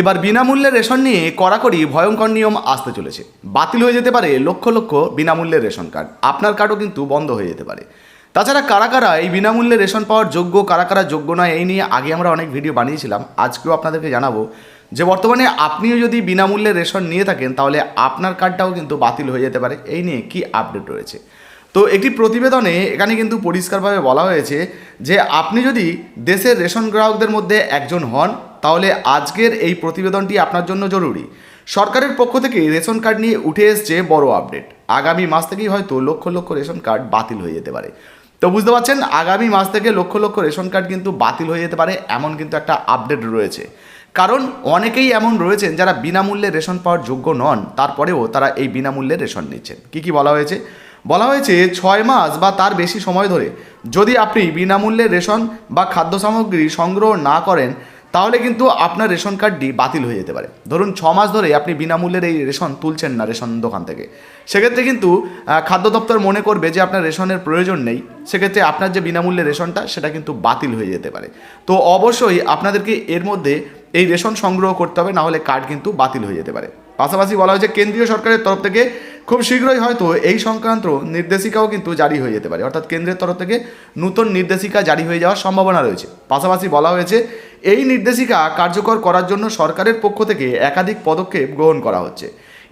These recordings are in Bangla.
এবার বিনামূল্যে রেশন নিয়ে কড়াকড়ি ভয়ঙ্কর নিয়ম আসতে চলেছে। বাতিল হয়ে যেতে পারে লক্ষ লক্ষ বিনামূল্যের রেশন কার্ড। আপনার কার্ডও কিন্তু বন্ধ হয়ে যেতে পারে। তাছাড়া কারা কারা এই বিনামূল্যে রেশন পাওয়ার যোগ্য, কারা কারা যোগ্য নয়, এই নিয়ে আগে আমরা অনেক ভিডিও বানিয়েছিলাম। আজকেও আপনাদেরকে জানাব যে বর্তমানে আপনিও যদি বিনামূল্যে রেশন নিয়ে থাকেন, তাহলে আপনার কার্ডটাও কিন্তু বাতিল হয়ে যেতে পারে। এই নিয়ে কি আপডেট রয়েছে? তো একটি প্রতিবেদনে এখানে কিন্তু পরিষ্কারভাবে বলা হয়েছে যে, আপনি যদি দেশের রেশন গ্রাহকদের মধ্যে একজন হন তাহলে আজকের এই প্রতিবেদনটি আপনার জন্য জরুরি। সরকারের পক্ষ থেকে রেশন কার্ড নিয়ে উঠে এসছে বড় আপডেট। আগামী মাস থেকেই হয়তো লক্ষ লক্ষ রেশন কার্ড বাতিল হয়ে যেতে পারে। তো বুঝতে পারছেন, আগামী মাস থেকে লক্ষ লক্ষ রেশন কার্ড কিন্তু বাতিল হয়ে যেতে পারে, এমন কিন্তু একটা আপডেট রয়েছে। কারণ অনেকেই এমন রয়েছেন যারা বিনামূল্যে রেশন পাওয়ার যোগ্য নন, তারপরেও তারা এই বিনামূল্যে রেশন নিচ্ছেন। কি কি বলা হয়েছে? বলা হয়েছে ছয় মাস বা তার বেশি সময় ধরে যদি আপনি বিনামূল্যে রেশন বা খাদ্য সামগ্রী সংগ্রহ না করেন তাহলে কিন্তু আপনার রেশন কার্ডটি বাতিল হয়ে যেতে পারে। ধরুন ছ মাস ধরে আপনি বিনামূল্যের এই রেশন তুলছেন না রেশন দোকান থেকে। সেক্ষেত্রে কিন্তু খাদ্য দপ্তর মনে করবে যে আপনার রেশনের প্রয়োজন নেই। সেক্ষেত্রে আপনার যে বিনামূল্যে রেশনটা, সেটা কিন্তু বাতিল হয়ে যেতে পারে। তো অবশ্যই আপনাদেরকে এর মধ্যে এই রেশন সংগ্রহ করতে হবে, না হলে কার্ড কিন্তু বাতিল হয়ে যেতে পারে। পাশাপাশি বলা হয়েছে, কেন্দ্রীয় সরকারের তরফ থেকে খুব শীঘ্রই হয়তো এই সংক্রান্ত নির্দেশিকাও কিন্তু জারি হয়ে যেতে পারে। অর্থাৎ কেন্দ্রের তরফ থেকে নতুন নির্দেশিকা জারি হয়ে যাওয়ার সম্ভাবনা রয়েছে। পাশাপাশি বলা হয়েছে, এই নির্দেশিকা কার্যকর করার জন্য সরকারের পক্ষ থেকে একাধিক পদক্ষেপ গ্রহণ করা হচ্ছে।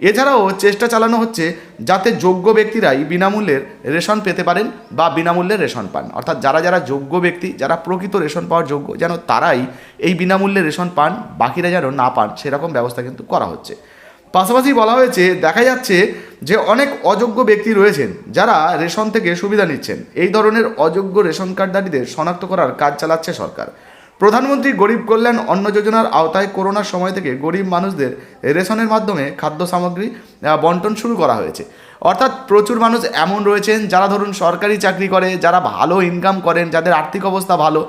এছাড়াও চেষ্টা চালানো হচ্ছে যাতে যোগ্য ব্যক্তিরাই বিনামূল্যের রেশন পেতে পারেন বা বিনামূল্যে রেশন পান। অর্থাৎ যারা যারা যোগ্য ব্যক্তি, যারা প্রকৃত রেশন পাওয়ার যোগ্য, যেন তারাই এই বিনামূল্যে রেশন পান, বাকিরা যেন না পান, সেরকম ব্যবস্থা কিন্তু করা হচ্ছে। পাশাপাশি বলা হয়েছে, দেখা যাচ্ছে যে অনেক অযোগ্য ব্যক্তি রয়েছেন যারা রেশন থেকে সুবিধা নিচ্ছেন। এই ধরনের অযোগ্য রেশন কার্ডধারীদের শনাক্ত করার কাজ চালাচ্ছে সরকার। প্রধানমন্ত্রী গরিব কল্যাণ অন্ন যোজনার আওতায় করোনার সময় থেকে গরিব মানুষদের রেশনের মাধ্যমে খাদ্য সামগ্রী বন্টন শুরু করা হয়েছে। অর্থাৎ প্রচুর মানুষ এমন রয়েছেন যারা ধরুন সরকারি চাকরি করে, যারা ভালো ইনকাম করেন, যাদের আর্থিক অবস্থা ভালো।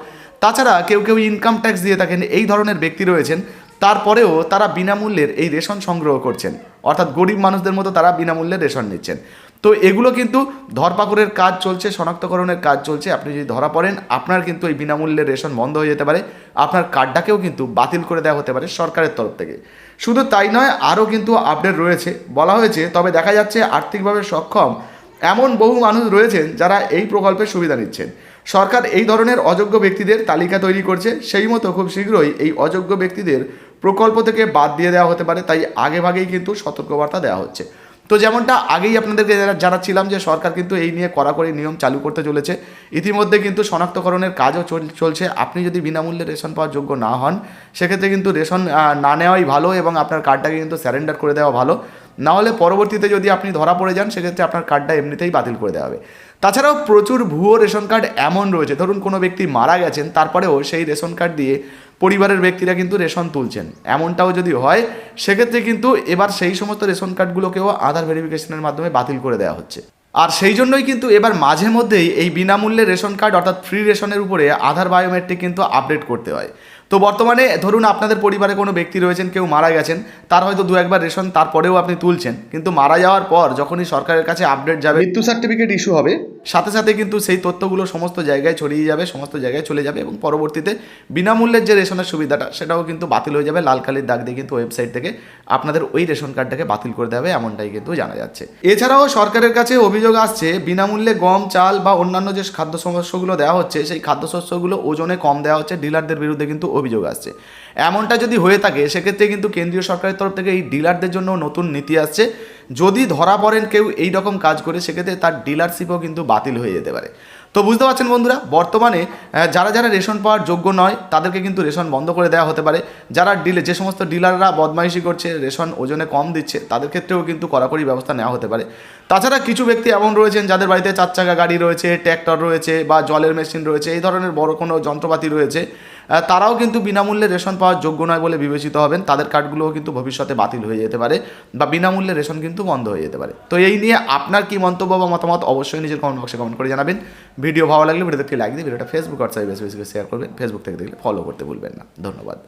তাছাড়া কেউ কেউ ইনকাম ট্যাক্স দিয়ে থাকেন, এই ধরনের ব্যক্তি রয়েছেন। তারপরেও তারা বিনামূল্যের এই রেশন সংগ্রহ করছেন। অর্থাৎ গরিব মানুষদের মতো তারা বিনামূল্যে রেশন নিচ্ছেন। তো এগুলো কিন্তু ধরপাকড়ের কাজ চলছে, শনাক্তকরণের কাজ চলছে। আপনি যদি ধরা পড়েন, আপনার কিন্তু এই বিনামূল্যের রেশন বন্ধ হয়ে যেতে পারে। আপনার কার্ডটাকেও কিন্তু বাতিল করে দেওয়া হতে পারে সরকারের তরফ থেকে। শুধু তাই নয়, আরও কিন্তু আপডেট রয়েছে। বলা হয়েছে, তবে দেখা যাচ্ছে আর্থিকভাবে সক্ষম এমন বহু মানুষ রয়েছেন যারা এই প্রকল্পের সুবিধা নিচ্ছেন। সরকার এই ধরনের অযোগ্য ব্যক্তিদের তালিকা তৈরি করছে। সেই মতো খুব শীঘ্রই এই অযোগ্য ব্যক্তিদের প্রকল্প থেকে বাদ দিয়ে দেওয়া হতে পারে, তাই আগেভাগেই কিন্তু সতর্কবার্তা দেওয়া হচ্ছে। তো যেমনটা আগেই আপনাদেরকে জানাচ্ছিলাম যে সরকার কিন্তু এই নিয়ে কড়াকড়ি নিয়ম চালু করতে চলেছে। ইতিমধ্যে কিন্তু শনাক্তকরণের কাজও চল- চলছে। আপনি যদি বিনামূল্যে রেশন পাওয়ার যোগ্য না হন, সেক্ষেত্রে কিন্তু রেশন না নেওয়াই ভালো এবং আপনার কার্ডটাকে কিন্তু স্যারেন্ডার করে দেওয়া ভালো। না হলে পরবর্তীতে যদি আপনি ধরা পড়ে যান, সেক্ষেত্রে আপনার কার্ডটা এমনিতেই বাতিল করে দেওয়া হবে। তাছাড়াও প্রচুর ভুয়ো রেশন কার্ড এমন রয়েছে, ধরুন কোনো ব্যক্তি মারা গেছেন, তারপরেও সেই রেশন কার্ড দিয়ে পরিবারের ব্যক্তিরা কিন্তু রেশন তুলছেন। এমনটাও যদি হয়, সেক্ষেত্রে কিন্তু এবার সেই সমস্ত রেশন কার্ডগুলোকেও আধার ভেরিফিকেশনের মাধ্যমে বাতিল করে দেওয়া হচ্ছে। আর সেই জন্যই কিন্তু এবার মাঝে মধ্যেই এই বিনামূল্যে রেশন কার্ড অর্থাৎ ফ্রি রেশনের উপরে আধার বায়োমেট্রিক কিন্তু আপডেট করতে হয়। তো বর্তমানে ধরুন আপনাদের পরিবারে কোনো ব্যক্তি রয়েছেন কেউ মারা গেছেন তার হয়তো দু একবার রেশন তারপরেও আপনি তুলছেন। কিন্তু মারা যাওয়ার পর যখনই সরকারের কাছে আপডেট যাবে মৃত্যু সার্টিফিকেট ইস্যু হবে। সাথে সাথে কিন্তু সেই তথ্যগুলো সমস্ত জায়গায় ছড়িয়ে যাবে সমস্ত জায়গায় চলে যাবে এবং পরবর্তীতে বিনামূল্যের যে রেশনের সুবিধাটা সেটাও কিন্তু বাতিল হয়ে যাবে। লাল কালির দাগ দিয়ে কিন্তু ওয়েবসাইট থেকে আপনাদের ওই রেশন কার্ডটাকে বাতিল করে হবে এমনটাই কিন্তু জানা যাচ্ছে। এছাড়াও সরকারের কাছে অভিযোগ আসছে বিনামূল্যে গম চাল বা অন্যান্য যে খাদ্য শস্যগুলো দেওয়া হচ্ছে সেই খাদ্যশস্যগুলো ওজনে কম দেওয়া হচ্ছে। ডিলারদের বিরুদ্ধে কিন্তু অভিযোগ আসছে। এমনটা যদি হয়ে থাকে, সেক্ষেত্রে কিন্তু কেন্দ্রীয় সরকারের তরফ থেকে এই ডিলারদের জন্য নতুন নীতি আসছে। যদি ধরা পড়েন কেউ এই রকম কাজ করে, সেক্ষেত্রে তার ডিলারশিপও কিন্তু বাতিল হয়ে যেতে পারে। তো বুঝতে পারছেন বন্ধুরা, বর্তমানে যারা যারা রেশন পাওয়ার যোগ্য নয়, তাদেরকে কিন্তু রেশন বন্ধ করে দেওয়া হতে পারে। যারা ডিলে যে সমস্ত ডিলাররা বদমাইশি করছে, রেশন ওজনে কম দিচ্ছে, তাদের ক্ষেত্রেও কিন্তু কড়াকড়ি ব্যবস্থা নেওয়া হতে পারে। তাছাড়া কিছু ব্যক্তি এমন রয়েছেন, যাদের বাড়িতে চার চাকা গাড়ি রয়েছে, ট্র্যাক্টর রয়েছে বা জলের মেশিন রয়েছে, এই ধরনের বড় কোনো যন্ত্রপাতি রয়েছে। তারাও কিন্তু বিনামূল্যে রেশন পাওয়ার যোগ্য নয় বলে বিবেচিত হবেন। তাদের কার্ডগুলোও কিন্তু ভবিষ্যতে বাতিল হয়ে যেতে পারে বা বিনামূল্যে রেশন কিন্তু বন্ধ হয়ে যেতে পারে। তো এই নিয়ে আপনার কি মন্তব্য বা মতামত অবশ্যই নিজের কমেন্ট বক্সে কমেন্ট করে জানাবেন। ভিডিও ভালো লাগলে ভিডিওতে লাইক দিয়ে ভিডিওটা ফেসবুক হোয়াটসঅ্যাপে বেশি বেশি শেয়ার করবেন। ফেসবুক থেকে দেখলে ফলো করতে ভুলবেন না। ধন্যবাদ।